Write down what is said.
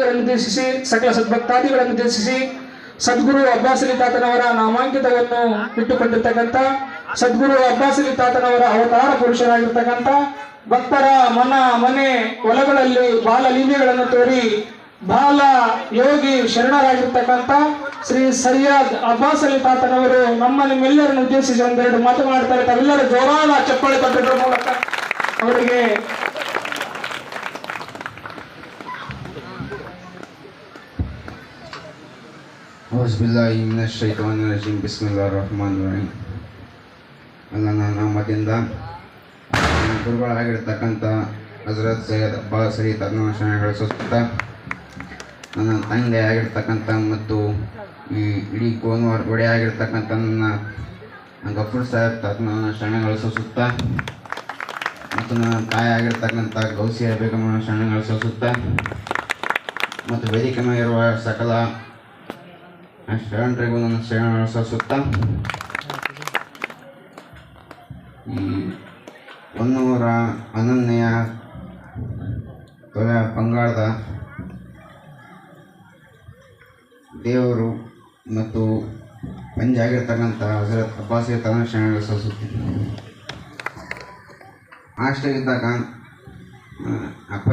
ಆತ್ಮೀಯರನ್ನು ಉದ್ದೇಶಿಸಿ ಸಕಲ ಸದ್ಭಕ್ತಾದಿಗಳನ್ನು ಉದ್ದೇಶಿಸಿ ಸದ್ಗುರು ಅಬ್ಬಾಸಲಿ ತಾತನವರ ನಾಮಾಂಕಿತವನ್ನು ಇಟ್ಟುಕೊಂಡಿರ್ತಕ್ಕಂಥ, ಸದ್ಗುರು ಅಬ್ಬಾಸಲಿ ತಾತನವರ ಅವತಾರ ಪುರುಷರಾಗಿರ್ತಕ್ಕಂಥ, ಭಕ್ತರ ಮನ, ಮನೆ ಹೊಲಗಳಲ್ಲಿ ಬಾಲ ಲೀಲೆಗಳನ್ನು ತೋರಿ, ಬಾಲ ಯೋಗಿ ಶರಣರಾಗಿರ್ತಕ್ಕಂಥ ಶ್ರೀ ಸರಿಯಾದ್ ಅಬ್ಬಾಸ್ ಅಲಿ ತಾತನವರು ನಮ್ಮ ನಿಮ್ಮೆಲ್ಲರನ್ನು ಉದ್ದೇಶಿಸಿ ಒಂದೆರಡು ಮಾತು ಮಾಡ್ತಾರೆ. ತಾವೆಲ್ಲರೂ ಜೋರಾದ ಚಪ್ಪಾಳೆ ತಟ್ಟುವುದರ ಮೂಲಕ ಅವರಿಗೆ ಹೌಸ್ಬಿಲ್ಲಾಶೈತವಾನರಜೀಮ್ ಬಿಸ್ಮಿಲ್ಲಾ ರಹಮಾನ್ ರಹೀಂ ಅಲ್ಲ ನನ್ನ ನಾಮದಿಂದ ಗುರುಗಳಾಗಿರ್ತಕ್ಕಂಥ ಹಜರತ್ ಸೈಯದ್ ಅಬ್ಬಾ ಸರಿ ತಜ್ಞಾಶಯಗಳ ಸುತ್ತ ನನ್ನ ತಂದೆ ಆಗಿರ್ತಕ್ಕಂಥ ಮತ್ತು ಈ ಇಡೀ ಕೋನ್ವಾರ ಒಡೆ ಆಗಿರ್ತಕ್ಕಂಥ ನನ್ನ ಗಫೂರ್ ಸಾಹೇಬ್ ತಜ್ಞಾನ ಶರಣಗಳ ಸುತ್ತ ಮತ್ತು ನನ್ನ ತಾಯಿ ಆಗಿರ್ತಕ್ಕಂಥ ಗೌಸಿ ಬೇಗಮ್ಮನ ಶರಣಗಳ ಸುತ್ತ ಮತ್ತು ವೇದಿಕೆ ಮೇಲಿರುವ ಸಕಲ ಶರಣರಿಗೂ ನನ್ನ ಶರಣ ಸುತ್ತ ಹೊನ್ನೂರ ಅನನ್ಯ ತೊಲೆ ದೇವರು ಮತ್ತು ಪಂಜಾಗಿರ್ತಕ್ಕಂಥ ಹಜರತ್ ಅಬ್ಬಾಸಿ ತನ ಶರಣಗಳ ಸುತ್ತ ಹಾಸ್ಟೆಲ್ ಇದ್ದಾಗ ಅಪ್ಪ